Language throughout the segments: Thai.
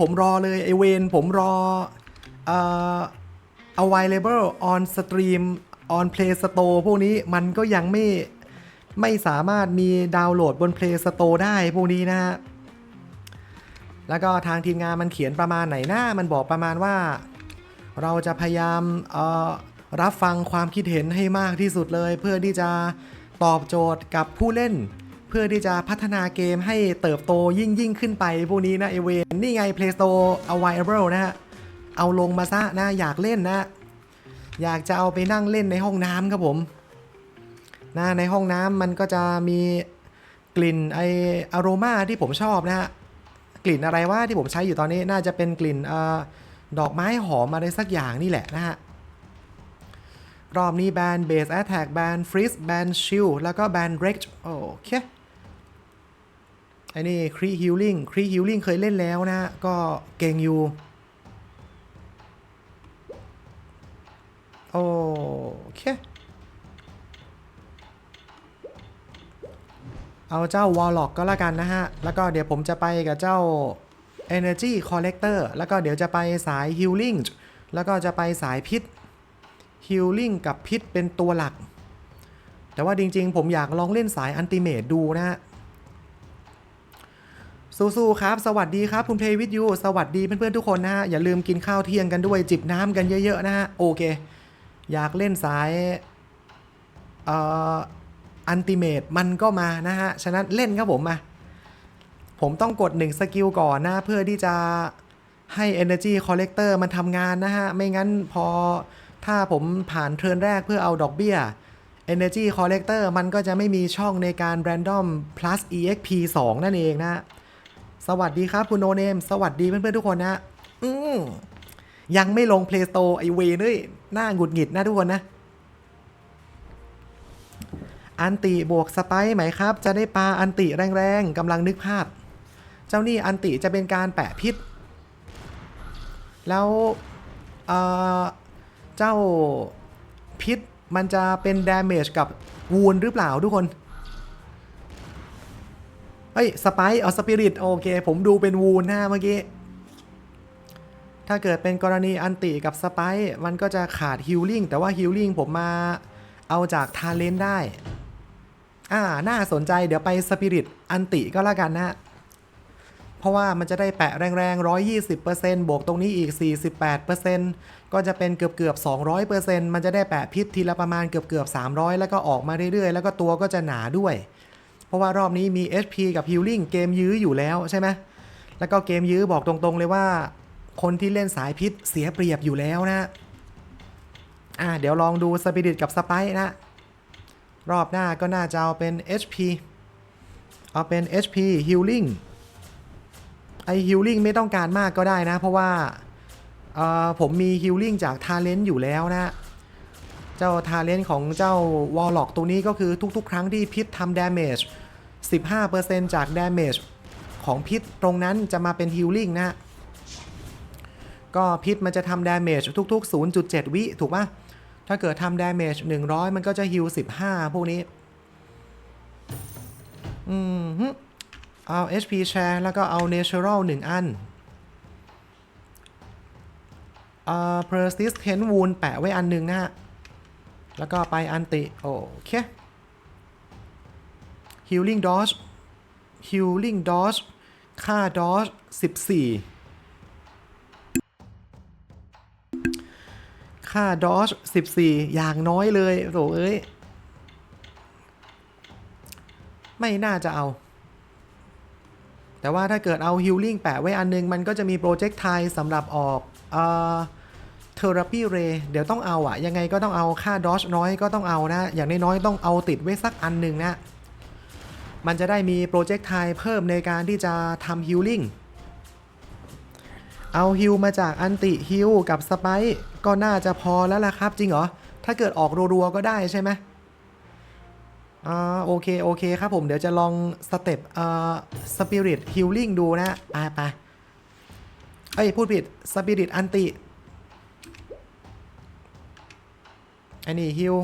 ผมรอเลยไอเวนผมรอเอ่อ available on stream on play store พวกนี้มันก็ยังไม่ไม่สามารถมีดาวน์โหลดบน play store ได้พวกนี้นะฮะ แล้วก็ทางทีมงานมันเขียนประมาณไหนหน้า มันบอกประมาณว่า เราจะพยายามเอ่อรับฟังความคิดเห็นให้มากที่สุดเลย เพื่อที่จะตอบโจทย์กับผู้เล่น เพื่อที่จะพัฒนาเกมให้เติบโตยิ่งยิ่งขึ้นไปพวกนี้นะเอเวนนี่ไง Play Store Available นะฮะ เอาลงมาซะนะอยากเล่นนะ อยากจะเอาไปนั่งเล่นในห้องน้ำครับผมนะในห้องน้ำมันก็จะมีกลิ่นไออโรมาที่ผมชอบนะฮะ กลิ่นอะไรว่าที่ผมใช้อยู่ตอนนี้น่าจะเป็นกลิ่นอดอกไม้หอมอะไรสักอย่างนี่แหละนะฮะ รอบนี้แบนเบสแอตแทกแบนฟรีสแบนชิลแล้วก็แบนเร็กโอเค ไอ้นี่ครีฮิลลิ่งครีฮิลลิ่งเคยเล่นแล้วนะฮะก็เก่งอยู่ โอเค เอาเจ้าวอลล็อกก็แล้วกันนะฮะ แล้วก็เดี๋ยวผมจะไปกับเจ้า Energy Collector แล้วก็เดี๋ยวจะไปสาย Healing แล้วก็จะไปสายพิษ Healing กับพิษเป็นตัวหลัก แต่ว่าจริงๆ ผมอยากลองเล่นสายอันติเมตดูนะฮะ สู้ๆครับ สวัสดีครับคุณเพย์วิทยูสวัสดีเพื่อนๆทุกคนนะฮะ อย่าลืมกินข้าวเที่ยงกันด้วยจิบน้ำกันเยอะๆนะฮะ โอเค อยากเล่นสายเอ่ออันติเมตมันก็มานะฮะ ฉะนั้นเล่นครับผมมา ผมต้องกด 1 สกิลก่อนนะเพื่อที่จะให้ Energy Collector มันทำงานนะฮะ ไม่งั้นพอถ้าผมผ่านเทิร์นแรกเพื่อเอาดอกเบี้ย Energy Collector มันก็จะไม่มีช่องในการ Random plus EXP 2 นั่นเองนะ สวัสดีครับคุณโนเนม สวัสดีเพื่อนๆทุกคนนะอืมยังไม่ลง Play Store ไอเวด้วยหน้าหงุดหงิดนะทุกคนนะ อันติบวกสไปไหมครับ จะได้ปลาอันติแรงๆกำลังนึกภาพ เจ้านี่อันติจะเป็นการแปะพิษ แล้วเเจ้าพิษมันจะเป็นดาเมจกับวูนหรือเปล่าทุกคน เฮ้ยสไปร์เอาสปิริตโอเค ผมดูเป็นวูนนะเมื่อกี้ ถ้าเกิดเป็นกรณีอันติกับสไปร์มันก็จะขาดฮิลลิ่งแต่ว่าฮิลลิ่งผมมาเอาจากทาเลนได้ อ่า น่าสนใจเดี๋ยวไปสปิริตอันติก็แล้วกันนะ เพราะว่ามันจะได้แปะแรงๆ 120%บวกตรงนี้อีก 48%ก็จะเป็นเกือบเกือบ200%มันจะได้แปะพิษทีละประมาณเกือบเกือบ300 แล้วก็ออกมาเรื่อยๆ แล้วก็ตัวก็จะหนาด้วย เพราะว่ารอบนี้มี HP กับ Healing เกมยื้ออยู่แล้วใช่ไหมแล้วก็เกมยื้อบอกตรงๆเลยว่า คนที่เล่นสายพิษเสียเปรียบอยู่แล้วนะอ่าเดี๋ยวลองดูสปิริตกับสไปนะ รอบหน้าก็น่าจะเอาเป็น HP เอาเป็น HP Healing ไอ Healing ไม่ต้องการมากก็ได้นะ เพราะว่าเอ่อผมมี Healing จาก Talent อยู่แล้วนะ เจ้า Talent ของเจ้า Warlock ตัวนี้ก็คือทุกๆ ครั้งที่พิษทำ Damage 15%จาก Damage ของพิษตรงนั้นจะมาเป็น Healing นะก็พิษมันจะทำ Damage ทุก ๆ 0.7 วิถูกปะถ้าเกิดทำ Damage 100 มันก็จะ Heal 15 พวกนี้ อืมเอา HP Share แล้วก็เอา Natural 1 อันเอ่อ Persistent Wound แปะไว้อันหนึ่งนะฮะ แล้วก็ไปอันติ โอเค Healing Dodge Healing Dodge ค่า Dodge 14 ค่า Dodge 14 อย่างน้อยเลยโถเอ้ย ไม่น่าจะเอา แต่ว่าถ้าเกิดเอา Healing แปะไว้อันนึง มันก็จะมี Project t i สำหรับออกเอ่อ Therapy Ray เดี๋ยวต้องเอาอะยังไงก็ต้องเอาค่า Dodge น้อยก็ต้องเอานะ อย่างน้อยๆต้องเอาติดไว้สักอันหนึ่งนะ มันจะได้มี Project t i เพิ่มในการที่จะทำ Healing เอาฮิลมาจากอันติฮิลกับสไปก็น่าจะพอแล้วล่ะครับจริงเหรอ ถ้าเกิดออกรัวๆก็ได้ใช่ไหมอ่าโอเค โอเคครับผมเดี๋ยวจะลองสเต็ปเอ่อสปิริตฮิลลิ่งดูนะไปไปเอ้ย พูดผิดสปิริตอันติไอ้นี่ฮิล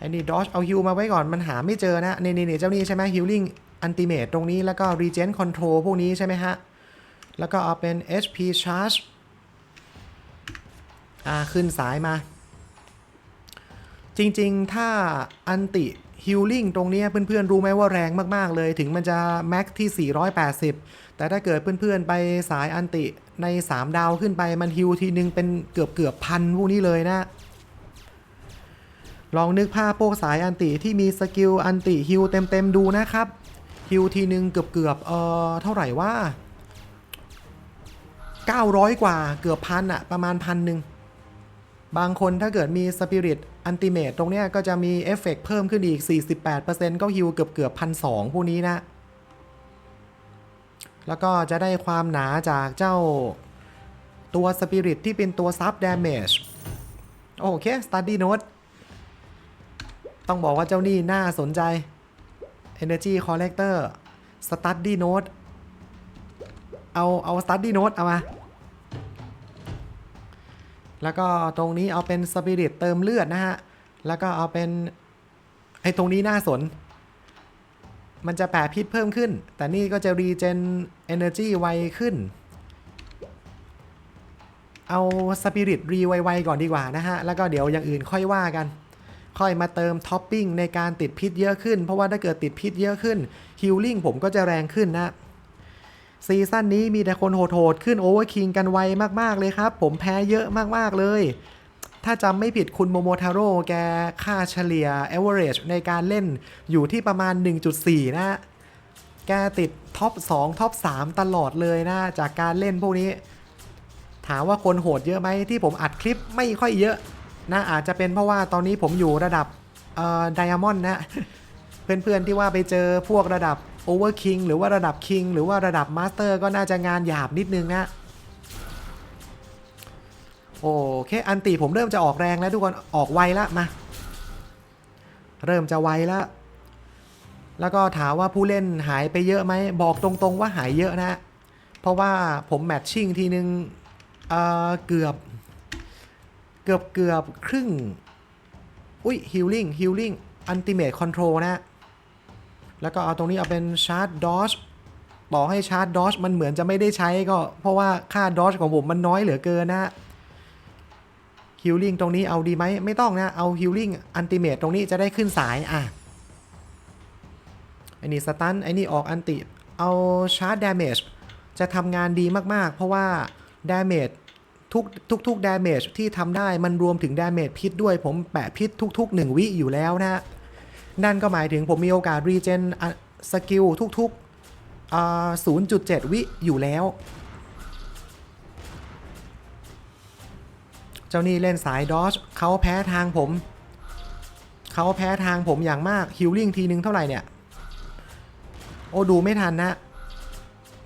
ไอ้นี่ดอชเอาฮิลมาไว้ก่อนมันหาไม่เจอนะนี่นี่นี่เจ้านี่ใช่ไหมฮิลลิ่งอันติเมตตรงนี้แล้วก็รีเจนคอนโทรลพวกนี้ใช่ไหมฮะ แล้วก็เอาเป็น HP Charge อ่าขึ้นสายมา จริงๆ ถ้าอันติฮิลลิ่งตรงนี้เพื่อนๆ รู้ไหมว่าแรงมากๆเลยถึงมันจะแม็กที่ 480 แต่ถ้าเกิดเพื่อนๆ ไปสายอันติใน 3 ดาวขึ้นไปมันฮิลทีนึงเป็นเกือบเกือบพันพวกนี้เลยนะ ลองนึกภาพพวกสายอันติที่มีสกิลอันติฮิลเต็มๆดูนะครับฮิลทีนึงเกือบเกือบๆเออเท่าไหร่ว่า 900 กว่าเกือบพันอะประมาณพันหนึ่งบางคนถ้าเกิดมีสปิริตอันติเมตตรงเนี้ยก็จะมีเอฟเฟกต์เพิ่มขึ้นอีก 48%ก็ฮิวเกือบเกือบพันสองพวกนี้นะ แล้วก็จะได้ความหนาจากเจ้าตัวสปิริตที่เป็นตัวซับดาเมจโอเค Study Note ต้้องบอกว่าเจ้านี่น่าสนใจ Energy Collector Study Note เอาเอา Study Note เอามา แล้วก็ตรงนี้เอาเป็นสปิริตเติมเลือดนะฮะ แล้วก็เอาเป็นไอ้ตรงนี้น่าสน มันจะแปะพิษเพิ่มขึ้น แต่นี่ก็จะรีเจนเอเนอร์จีไวขึ้น เอาสปิริตรีไวๆก่อนดีกว่านะฮะ แล้วก็เดี๋ยวอย่างอื่นค่อยว่ากัน ค่อยมาเติมท็อปปิ้งในการติดพิษเยอะขึ้น เพราะว่าถ้าเกิดติดพิษเยอะขึ้นฮิลลิ่งผมก็จะแรงขึ้นนะซีซั่นนี้มีแต่คนโหดๆขึ้นโอเวอร์คิงกันไวมากๆเลยครับ ผมแพ้เยอะมากๆเลย ถ้าจำไม่ผิดคุณโมโมทาโร่แกค่าเฉลี่ย average ในการเล่นอยู่ที่ประมาณ 1.4 นะ แกติดท็อป 2 ท็อป 3 ตลอดเลยนะ จากการเล่นพวกนี้ ถามว่าคนโหดเยอะไหมที่ผมอัดคลิปไม่ค่อยเยอะ นะอาจจะเป็นเพราะว่าตอนนี้ผมอยู่ระดับเอ่อ Diamond นะ เพื่อนๆที่ว่าไปเจอพวกระดับ Over King หรือว่าระดับ King หรือว่าระดับ Master ก็น่าจะงานหยาบนิดนึงนะโอเคอันตีผมเริ่มจะออกแรงแล้วทุกคนออกไวแล้วมา เริ่มจะไวแล้วแล้วก็ถามว่าผู้เล่นหายไปเยอะไหมบอกตรงๆว่าหายเยอะนะ เพราะว่าผมแมทชิ่งทีนึงเอ่อเกือบ เกือบเกือบครึ่ง อุ้ยฮิลลิ่งฮิลลิ่งอันติเมทคอนโทรลนะ แล้วก็เอาตรงนี้เอาเป็นชาร์จดอชต่อให้ชาร์จดอชมันเหมือนจะไม่ได้ใช้ก็ เพราะว่าค่าดอชของผมมันน้อยเหลือเกินนะฮิลลิ่งตรงนี้เอาดีไหมไม่ต้องนะ เอาฮิลลิ่งอันติเมตตรงนี้จะได้ขึ้นสายอะไอ้นี่สตันไอ้นี่ออกอันติ เอาชาร์จดาเมจจะทำงานดีมากๆ เพราะว่าดาเมจ ทุกทุกทุกดาเมจที่ทำได้มันรวมถึงดาเมจพิษด้วยผมแปะพิษทุกๆ 1 วิอยู่แล้วนะนั่นก็หมายถึงผมมีโอกาสรีเจนสกิลทุกๆอ่า0.7วิอยู่แล้ว เจ้านี่เล่นสายดอชเขาแพ้ทางผม เขาแพ้ทางผมอย่างมากฮิลลิ่งทีนึงเท่าไหร่เนี่ย โอ้ดูไม่ทันนะ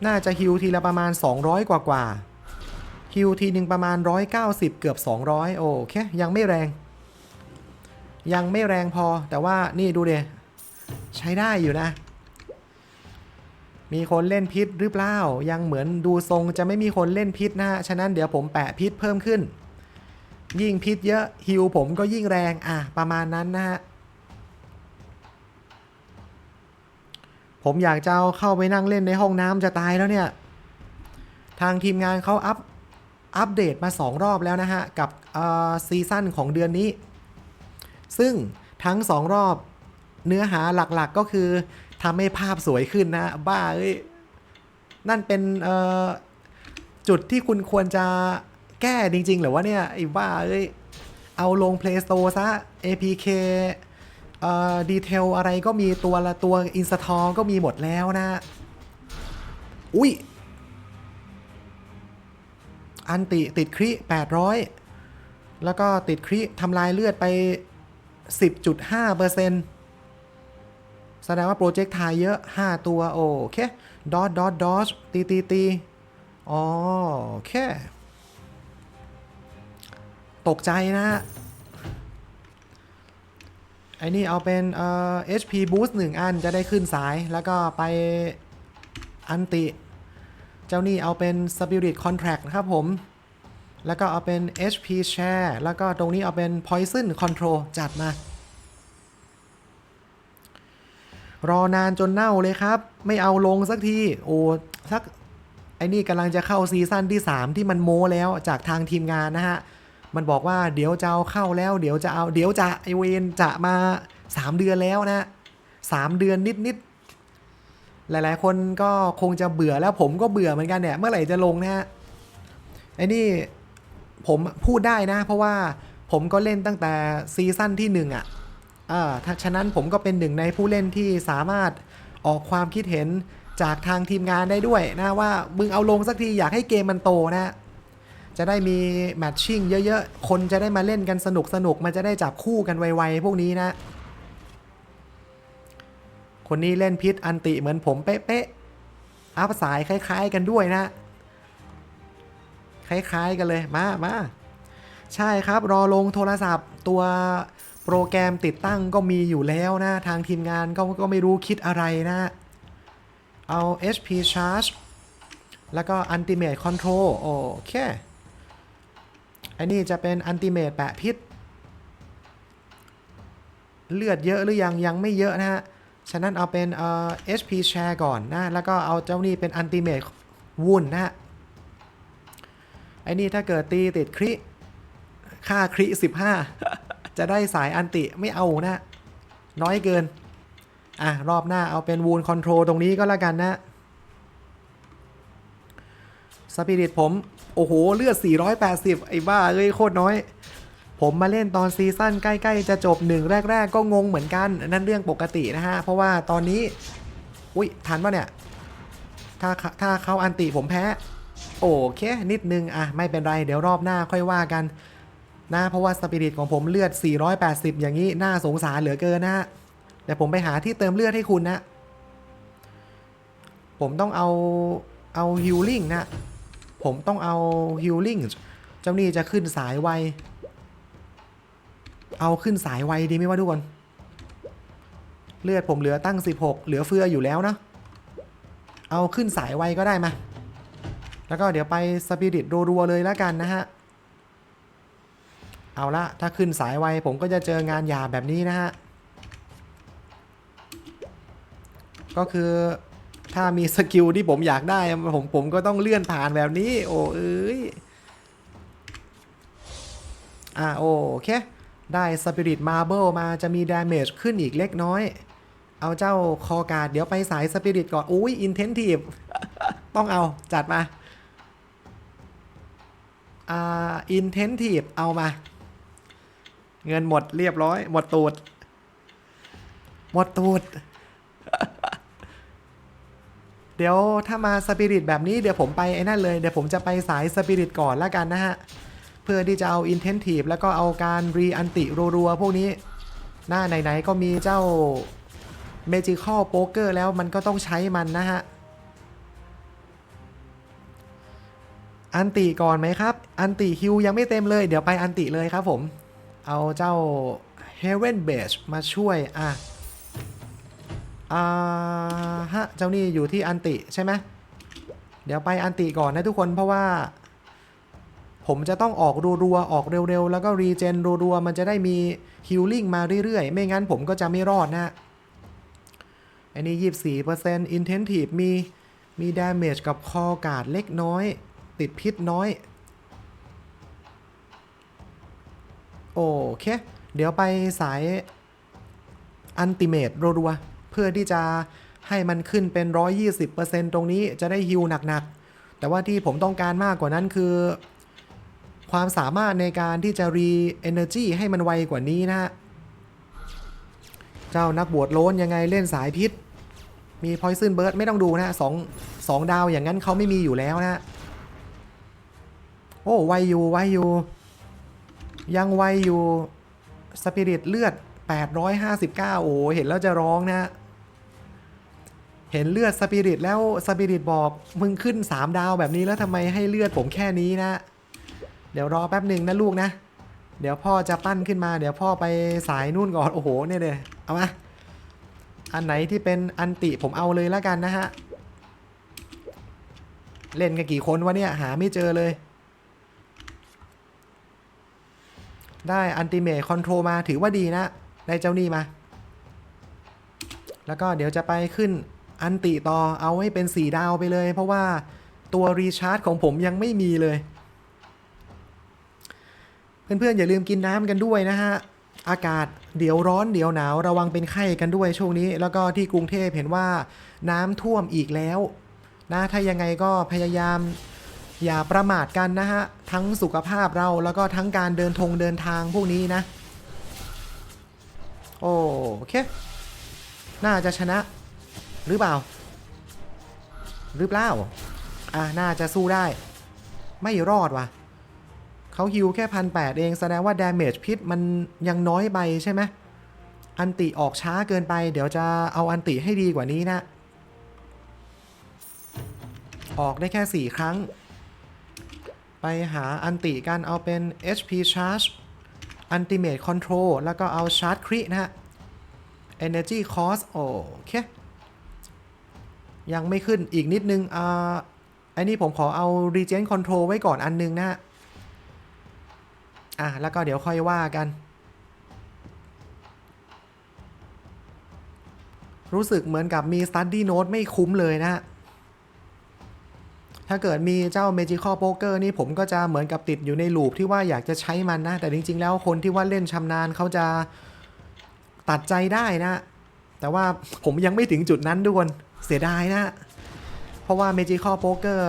น่าจะฮิลทีละประมาณ 200 กว่ากว่า ฮิลทีหนึ่งประมาณ 190 เกือบ 200 โอเค ยังไม่แรง ยังไม่แรงพอแต่ว่านี่ดูเดใช้ได้อยู่นะ มีคนเล่นพิษหรือเปล่า ยังเหมือนดูทรงจะไม่มีคนเล่นพิษนะฮะ ฉะนั้นเดี๋ยวผมแปะพิษเพิ่มขึ้น ยิ่งพิษเยอะฮิวผมก็ยิ่งแรงอะประมาณนั้นนะฮะผมอยากจะเอาเข้าไปนั่งเล่นในห้องน้ำจะตายแล้วเนี่ย ทางทีมงานเขาอัพ อัปเดตมา 2 รอบแล้วนะฮะ กับซีซั่นของเดือนนี้ ซึ่งทั้ง 2 รอบเนื้อหาหลักๆก็คือทำให้ภาพสวยขึ้นนะ บ้าเอ้ย นั่นเป็นจุดที่คุณควรจะแก้จริง ๆ หรือว่าเนี่ย ไอ้บ้าเอ้ย เอาลง Play Store ซะ APK เอ่อดีเทลอะไรก็มีตัวละตัว install ก็มีหมดแล้วนะ อุ้ย อันติติดคริ800 แล้วก็ติดคริทำลายเลือดไป 10.5%แสดงว่าโปรเจกต์ทายเยอะ 5 ตัว โอเค ดอทดอทดอทตีตีตีอ๋อโอเค ตกใจนะไอ้นี่เอาเป็นเอ่อ HP boost 1 อันจะได้ขึ้นสาย แล้วก็ไปอันติ เจ้านี่เอาเป็น Spirit Contract นะครับผม แล้วก็เอาเป็น HP Share แล้วก็ตรงนี้เอาเป็น Poison Control จัดมา รอนานจนเน่าเลยครับ ไม่เอาลงสักที โอ้สักไอ้นี่กำลังจะเข้าซีซั่นที่ 3 ที่มันโม้แล้วจากทางทีมงานนะฮะ มันบอกว่าเดี๋ยวจะเอาเข้าแล้ว เดี๋ยวจะเอาเดี๋ยวจะไอเวนจะมา 3 เดือนแล้วนะสามเดือนนิดๆ หลาย ๆ คนก็คงจะเบื่อแล้วผมก็เบื่อเหมือนกันเนี่ย เมื่อไหร่จะลงนะฮะไอ้นี่ผมพูดได้นะ เพราะว่าผมก็เล่นตั้งแต่ซีซั่นที่หนึ่งอะอ่าถ้าฉะนั้นผมก็เป็นหนึ่งในผู้เล่นที่สามารถออกความคิดเห็นจากทางทีมงานได้ด้วยนะว่ามึงเอาลงสักทีอยากให้เกมมันโตนะ จะได้มีแมทชิ่งเยอะ ๆ คนจะได้มาเล่นกันสนุกสนุกๆมันจะได้จับคู่กันไว ๆ พวกนี้นะ คนนี้เล่นพิษอันติเหมือนผมเป๊ะๆอัพสายคล้าย ๆ กันด้วยนะ คล้าย ๆ กันเลย มามาใช่ครับ รอลงโทรศัพท์ตัวโปรแกรมติดตั้งก็มีอยู่แล้วนะ ทางทีมงานก็ก็ไม่รู้คิดอะไรนะ เอา HP Charge แล้วก็ Ultimate Control โอเคอันนี้จะเป็น Ultimate แปะพิษ เลือดเยอะหรือยังยังไม่เยอะนะฮะ ฉะนั้นเอาเป็นเอ่อ HP Share ก่อนนะ แล้วก็เอาเจ้านี่เป็น Ultimate วุ่นนะฮะไอ้นี่ถ้าเกิดตีติดคริ ค่าคริ 15 จะได้สายอันติไม่เอานะ น้อยเกิน อะ รอบหน้าเอาเป็นวูนคอนโทรลตรงนี้ก็แล้วกันนะสปิริตผม โอ้โห เลือด 480 ไอ้บ้าเอ้ยโคตรน้อย ผมมาเล่นตอนซีซั่นใกล้ๆจะจบหนึ่งแรก ๆ ก็งงเหมือนกันนั่นเรื่องปกตินะฮะ เพราะว่าตอนนี้ อุ้ยทันปะเนี่ย ถ้าถ้าเขาอันติผมแพ้ โอเค นิดนึง อะ ไม่เป็นไร เดี๋ยวรอบหน้าค่อยว่ากันนะเพราะว่าสปิริตของผมเลือด 480 อย่างนี้ น่าสงสารเหลือเกินนะฮะเดี๋ยวผมไปหาที่เติมเลือดให้คุณนะ ผมต้องเอาเอาฮิลลิ่งนะ ผมต้องเอาฮิลลิ่งเจ้านี่จะขึ้นสายไว เอาขึ้นสายไวดีไหมวะทุกคน เลือดผมเหลือตั้ง 16 เหลือเฟืออยู่แล้วนะ เอาขึ้นสายไวก็ได้มา แล้วก็เดี๋ยวไปสปิริตรัวๆเลยแล้วกันนะฮะ เอาละถ้าขึ้นสายไวผมก็จะเจองานหยาบแบบนี้นะฮะ ก็คือถ้ามีสกิลที่ผมอยากได้ผมผมก็ต้องเลื่อนผ่านแบบนี้ โอ้เอ้ยอ่าโอเค ได้สปิริตมาเบิลมาจะมีดาเมจขึ้นอีกเล็กน้อย เอาเจ้าคอการ์ดเดี๋ยวไปสายสปิริตก่อน อุ้ยอินเทนทีฟต้องเอาจัดมา อ่าอินเทนทีฟเอามา เงินหมดเรียบร้อย หมดตูด หมดตูด เดี๋ยวถ้ามาสปิริตแบบนี้เดี๋ยวผมไปไอ้นั่นเลย เดี๋ยวผมจะไปสายสปิริตก่อนล้วกันนะฮะ เพื่อที่จะเอา Intentive แล้วก็เอาการรีอันติรัวๆพวกนี้ หน้าไหนๆก็มีเจ้า Magical Poker แล้วมันก็ต้องใช้มันนะฮะ อันติก่อนไหมครับ อันติฮิวยังไม่เต็มเลย เดี๋ยวไปอันติเลยครับผม เอาเจ้า Heaven b a s e มาช่วย อะอ่าฮะ เจ้านี่อยู่ที่อันติใช่ไหมเดี๋ยวไปอันติก่อนนะทุกคนเพราะว่า ผมจะต้องออกรัวๆออกเร็วๆ แล้วก็รีเจนรัวๆ มันจะได้มีฮิลลิ่งมาเรื่อยๆ ไม่งั้นผมก็จะไม่รอดนะอันนี้ 24% Intentive มี มี Damage กับคอกาดเล็กน้อย ติดพิษน้อย โอเค เดี๋ยวไปสายอันติเมตรัวๆ เพื่อที่จะให้มันขึ้นเป็น 120%ตรงนี้จะได้ฮิลหนักๆ แต่ว่าที่ผมต้องการมากกว่านั้นคือ ความสามารถในการที่จะรี energy ให้มันไวกว่านี้นะฮะ เจ้านักบวชโลนยังไงเล่นสายพิษ มี poison bird ไม่ต้องดูนะฮะสองสองดาวอย่างนั้นเขาไม่มีอยู่แล้วนะฮะ โอ้ไวอยู่ไวอยู่ ยังไวอยู่สปิริตเลือด 859 โอ้เห็นแล้วจะร้องนะฮะเห็นเลือดสปิริตแล้วสปิริตบอกมึงขึ้น 3 ดาวแบบนี้แล้วทำไมให้เลือดผมแค่นี้นะ เดี๋ยวรอแป๊บหนึ่งนะลูกนะ เดี๋ยวพ่อจะปั้นขึ้นมา เดี๋ยวพ่อไปสายนู่นก่อน โอ้โห เนี่ยเลยเอามาอันไหนที่เป็นอันติผมเอาเลยแล้วกันนะฮะ เล่นกันกี่คนวะเนี่ย หาไม่เจอเลย ได้อันติเม e คอนโทรมาถือว่าดีนะ ได้เจ้านี่มา แล้วก็เดี๋ยวจะไปขึ้นอันติต่อเอาให้เป็น 4 ดาวไปเลย เพราะว่าตัวรีชาร์จของผมยังไม่มีเลย เพื่อนๆอย่าลืมกินน้ำกันด้วยนะฮะอากาศเดี๋ยวร้อนเดี๋ยวหนาวระวังเป็นไข้กันด้วยช่วงนี้ แล้วก็ที่กรุงเทพเห็นว่าน้ำท่วมอีกแล้ว นะถ้ายังไงก็พยายามอย่าประมาทกันนะฮะ ทั้งสุขภาพเราแล้วก็ทั้งการเดินทงเดินทางพวกนี้นะ โอเค น่าจะชนะ หรือเปล่า หรือเปล่า อะน่าจะสู้ได้ ไม่รอดว่ะ เขาฮิวแค่พันแปดเอง แสดงว่าดาเมจพิษมันยังน้อยไปใช่ไหมอันติออกช้าเกินไป เดี๋ยวจะเอาอันติให้ดีกว่านี้นะ ออกได้แค่ 4 ครั้ง ไปหาอันติกันเอาเป็น HP Charge Ultimate Control แล้วก็เอา Charge Crit นะฮะ Energy Cost โอเค ยังไม่ขึ้นอีกนิดนึงอ่าไอ้นี่ผมขอเอา Regen Control ไว้ก่อนอันนึงนะฮะ อะแล้วก็เดี๋ยวค่อยว่ากัน รู้สึกเหมือนกับมี Study Note ไม่คุ้มเลยนะฮะถ้าเกิดมีเจ้า Magical Poker นี่ผมก็จะเหมือนกับติดอยู่ในลูปที่ว่าอยากจะใช้มันนะ แต่จริง ๆ แล้วคนที่ว่าเล่นชำนาญเขาจะตัดใจได้นะ แต่ว่าผมยังไม่ถึงจุดนั้นทุกคนเสียดายนะ เพราะว่า Magical Poker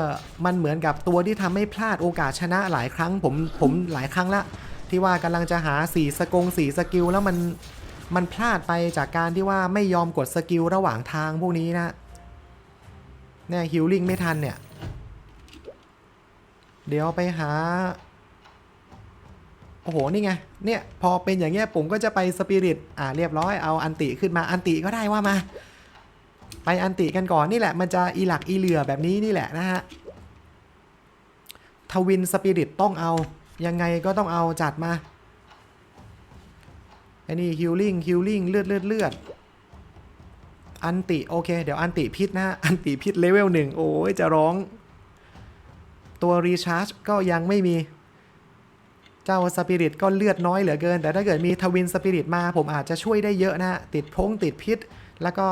มันเหมือนกับตัวที่ทำให้พลาดโอกาสชนะหลายครั้งผมผมหลายครั้งละ ที่ว่ากำลังจะหา4สกง4สกิลแล้วมันมันพลาดไปจากการที่ว่าไม่ยอมกดสกิลระหว่างทางพวกนี้นะเนี่ยฮิลลิ่งไม่ทันเนี่ย เดี๋ยวไปหา โอ้โห นี่ไง เนี่ย พอเป็นอย่างเงี้ยผมก็จะไปสปิริต อ่าเรียบร้อยเอาอันติขึ้นมาอันติก็ได้ว่ามา ไปอันติกันก่อนนี่แหละ มันจะอีหลักอีเหลือแบบนี้นี่แหละนะฮะทวินสปิริตต้องเอา ยังไงก็ต้องเอาจัดมาไอ้นี่ฮิลลิ่งฮิลลิ่งเลือดเลือดเลือดอันติโอเค เดี๋ยวอันติพิษนะฮะอันติพิษเลเวลหนึ่งโอ้ยจะร้อง ตัวรีชาร์จก็ยังไม่มี เจ้าสปิริตก็เลือดน้อยเหลือเกิน แต่ถ้าเกิดมีทวินสปิริตมาผมอาจจะช่วยได้เยอะนะติดพงติดพิษ แล้วก็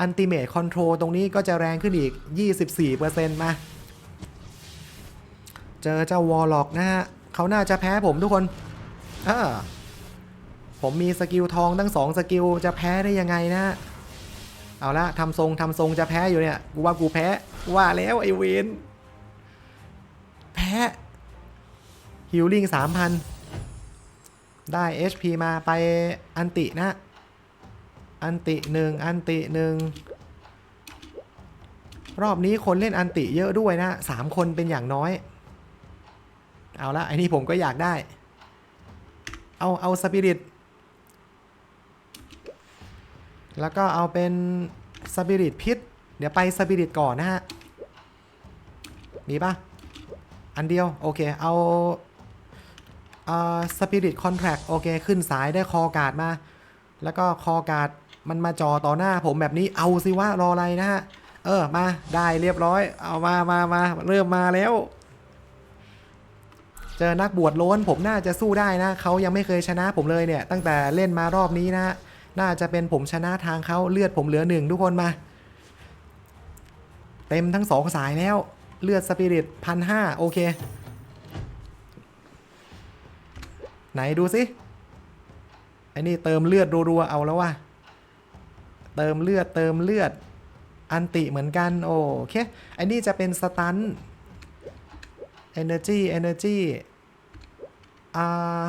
อันติเม e คอนโทรลตรงนี้ก็จะแรงขึ้นอีก 24%มาเจอเจ้าวอลล็อกนะฮะเขาน่าจะแพ้ผมทุกคนเออผมมีสกิลทองตั้งสองสกิลจะแพ้ได้ยังไงนะ เอาละทำทรงทำทรงจะแพ้อยู่เนี่ยกูว่ากูแพ้ว่าแล้วไอเวนแพ้ฮิลลิ่งสามพันได้ HP มาไปอันตินะ อันติหนึ่งอันติหนึ่งรอบนี้คนเล่นอันติเยอะด้วยนะสามคนเป็นอย่างน้อย เอาละไอ้นี่ผมก็อยากได้ เอาเอาสปิริต แล้วก็เอาเป็นสปิริตพิษ เดี๋ยวไปสปิริตก่อนนะฮะ มีปะอันเดียว โอเค เอาสปิริตคอนแท c t โอเค ขึ้นสายได้คอการ์ดมา แล้วก็คอการ์ด มันมาจอต่อหน้าผมแบบนี้เอาสิว่ารออะไรนะฮะ เออมาได้เรียบร้อย เอามามามาเริ่มมาแล้ว เจอนักบวชล้นผมน่าจะสู้ได้นะเขายังไม่เคยชนะผมเลยเนี่ย ตั้งแต่เล่นมารอบนี้นะน่าจะเป็นผมชนะทางเขาเลือดผมเหลือหนึ่งทุกคนมา เต็มทั้งสองสายแล้วเลือดสปิริตพันห้าโอเค ไหนดูสิไอ้นี่เติมเลือดรัวๆเอาแล้วว่ะ เติมเลือดเติมเลือด อันติเหมือนกันโอเคไอ้นี่จะเป็นสตัน energy energy อ่า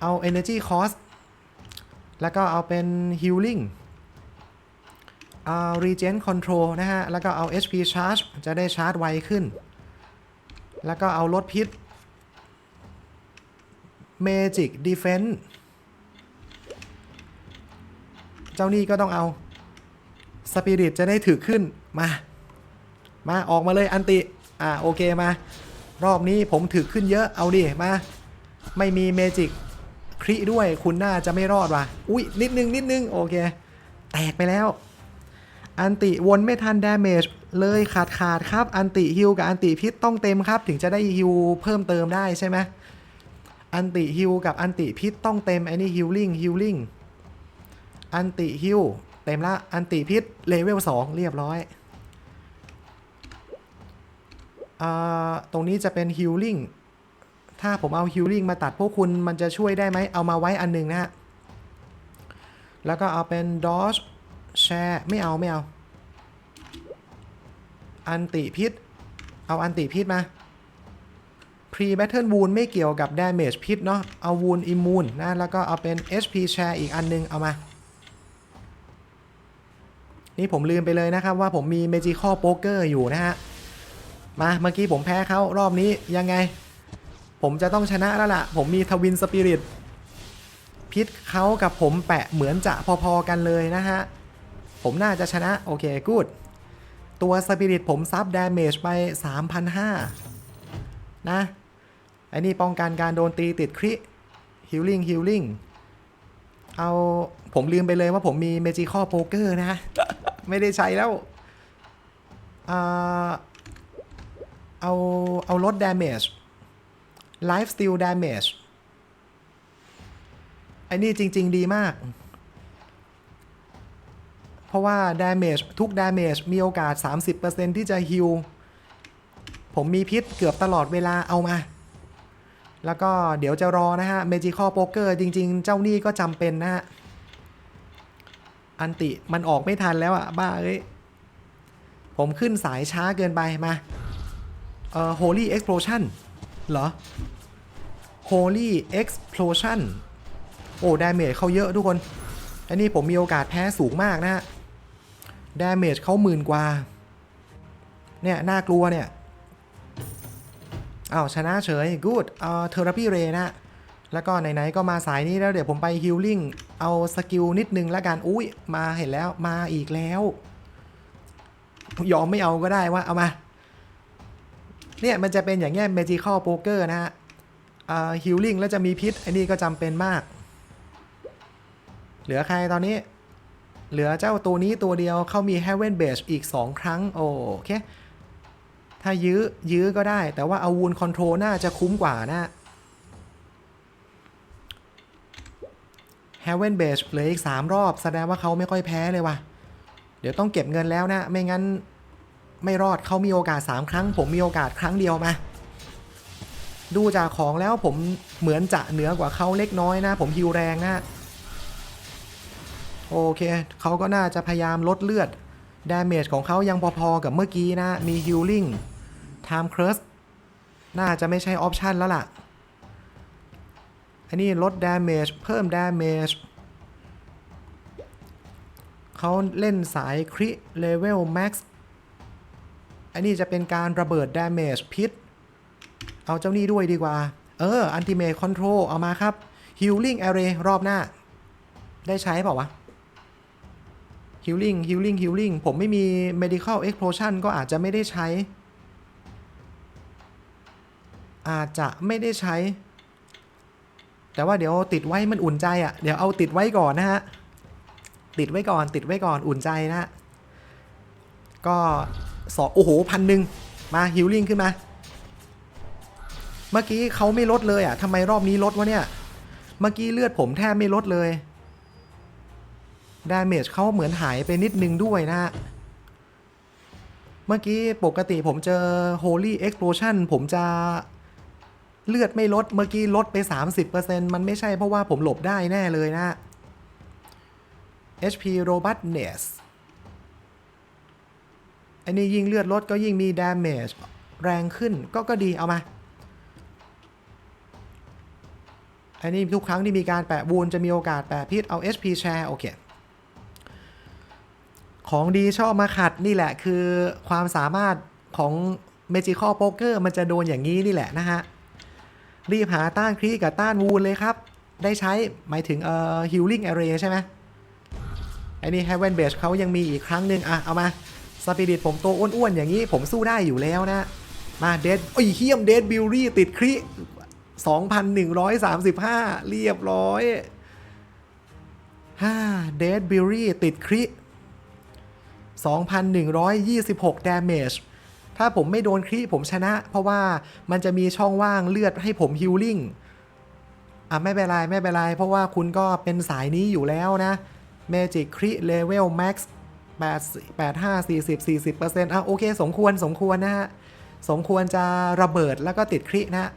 เอา energy cost แล้วก็เอาเป็น healing เอา regen control นะฮะ แล้วก็เอา HP charge จะได้ชาร์จไวขึ้น แล้วก็เอาลดพิษ magic defense เจ้านี่ก็ต้องเอา spirit จะได้ถือขึ้นมา มาออกมาเลยอันติ อ่าโอเคมา รอบนี้ผมถือขึ้นเยอะเอาดิมา ไม่มีเมจิกคริด้วยคุณน่าจะไม่รอดว่ะ อุ้ยนิดนึงนิดนึงโอเค แตกไปแล้ว อันติวนไม่ทันดาเมจเลยขาดขาดครับ อันติฮิลกับอันติพิษต้องเต็มครับ ถึงจะได้ฮิลเพิ่มเติมได้ใช่ไหมอันติฮิลกับอันติพิษต้องเต็มไอ้นี่ฮิลลิ่งฮิลลิ่ง อันติฮิลเต็มละอันติพิษเลเวล2เรียบร้อยอตรงนี้จะเป็นฮิลลิ่งถ้าผมเอาฮิลลิ่งมาตัดพวกคุณมันจะช่วยได้ไหมเอามาไว้อันหนึ่งนะฮะแล้วก็เอาเป็น dodge share ไม่เอาไม่เอา อันติพิษ เอาอันติพิษมา pre battle wound ไม่เกี่ยวกับ damage พิษเนาะเอา wound immune นะแล้วก็เอาเป็น HP share อีกอันนึงเอามา นี่ผมลืมไปเลยนะครับว่าผมมี magical poker อยู่นะฮะ มาเมื่อกี้ผมแพ้เขารอบนี้ยังไง ผมจะต้องชนะแล้วล่ะ ผมมีทวินสปิริตพิษเขากับผมแปะเหมือนจะพอๆกันเลยนะฮะ ผมน่าจะชนะ โอเคกูดตัวสปิริตผมซับดาเมจไป 3,500 นะ ไอ้นี่ป้องกันการโดนตีติดคริฮิลลิ่งฮิลลิ่งเอา ผมลืมไปเลยว่าผมมีเมจิคอโป๊กเกอร์นะ ไม่ได้ใช้แล้ว เอา เอาลดดาเมจไลฟ์สติลดาเมจไอ้นี่จริง ๆ ดีมาก เพราะว่า damage ทุก damage มีโอกาส 30%ที่จะฮิลผมมีพิษเกือบตลอดเวลาเอามา แล้วก็เดี๋ยวจะรอนะฮะ Magical Poker จริง ๆ เจ้านี่ก็จำเป็นนะฮะ อันติมันออกไม่ทันแล้วอะบ้าเอ้ย ผมขึ้นสายช้าเกินไปมา เอ่อ Holy Explosion เหรอ Holy Explosion โอ้ damage เขาเยอะทุกคน อันนี้ผมมีโอกาสแพ้สูงมากนะฮะ damage เขาหมื่นกว่า เนี่ย น่ากลัวเนี่ยอ้าวชนะเฉย good เอ่อ therapy ray นะ แล้วก็ไหนๆก็มาสายนี้แล้วเดี๋ยวผมไป healing เอาสกิลนิดนึงแล้วกันอุ้ยมาเห็นแล้วมาอีกแล้ว ยอมไม่เอาก็ได้ว่าเอามา เนี่ยมันจะเป็นอย่างเงี้ย magical poker นะฮะอ่า healing แล้วจะมีพิษอันนี้ก็จำเป็นมาก เหลือใครตอนนี้ เหลือเจ้าตัวนี้ตัวเดียวเขามี Heaven Base อีก 2 ครั้ง โอเค ถ้ายื้อยื้อก็ได้ แต่ว่าเอาวูนคอนโทรลน่าจะคุ้มกว่านะ Heaven Base เหลืออีก 3 รอบ แสดงว่าเขาไม่ค่อยแพ้เลยว่ะ เดี๋ยวต้องเก็บเงินแล้วนะ ไม่งั้นไม่รอดเขามีโอกาส 3 ครั้ง ผมมีโอกาสครั้งเดียวมา ดูจากของแล้วผมเหมือนจะเหนือกว่าเขาเล็กน้อยนะ ผมฮิวแรงนะ โอเค เขาก็น่าจะพยายามลดเลือดดาเมจของเขายังพอๆกับเมื่อกี้นะ มี Healing Time Curse น่าจะไม่ใช่ออปชันแล้วล่ะ อันนี้ลด Damage เพิ่ม Damage เขาเล่นสายคริ Level Max อันนี้จะเป็นการระเบิด Damage พิษ เอาเจ้านี่ด้วยดีกว่า เออ Ultimate Control เอามาครับ Healing Array รอบหน้า ได้ใช้เปล่าวะ Healing Healing Healing ผมไม่มี Medical Explosion ก็อาจจะไม่ได้ใช้ อาจจะไม่ได้ใช้ แต่ว่าเดี๋ยวติดไว้มันอุ่นใจอะ่ะ เดี๋ยวเอาติดไว้ก่อนนะฮะ ติดไว้ก่อน ติดไว้ก่อนอุ่นใจนะก็สอโอ้โหพันหนึ่งมา Healing ขึ้นมา เมื่อกี้เขาไม่ลดเลยอะ่ะทำไมรอบนี้ลดวะเนี่ย เมื่อกี้เลือดผมแทบไม่ลดเลยดาเมจเขาเหมือนหายไปนิดนึงด้วยนะฮะเมื่อกี้ปกติผมเจอ Holy Explosion ผมจะ เลือดไม่ลดเมื่อกี้ลดไป 30%มันไม่ใช่เพราะว่าผมหลบได้แน่เลยนะ HP Robustness อันนี้ยิ่งเลือดลดก็ยิ่งมี Damage แรงขึ้นก็ก็ดีเอามา อันนี้ทุกครั้งที่มีการแปะบูนจะมีโอกาสแปะพิษเอา HP Share โอเค ของดีชอบมาขัดนี่แหละคือความสามารถของ Magical Poker มันจะโดนอย่างนี้นี่แหละนะฮะ รีบหาต้านครีกับต้านวูนเลยครับ ได้ใช้หมายถึงเอ่อ Healing Array ใช่ไหมไอ้นี่ Heaven Base เขายังมีอีกครั้งหนึ่งอะ เอามาสปิริตผมตัวอ้วนๆ อย่างนี้ผมสู้ได้อยู่แล้วนะ มาเดดโอ้ยเฮียมเดดบิลลี่ติดครี2,135 เรียบร้อยฮ่าเดดบิลลี่ติดครี2,126 damage ถ้าผมไม่โดนครีผมชนะ เพราะว่ามันจะมีช่องว่างเลือดให้ผมฮิลลิ่งอะไม่เป็นไรไม่เป็นไร เพราะว่าคุณก็เป็นสายนี้อยู่แล้วนะเมจิกครี Level Max 8 85 40 40%อะโอเค สมควรสมควรนะฮะ สมควรจะระเบิดแล้วก็ติดครินะฮะ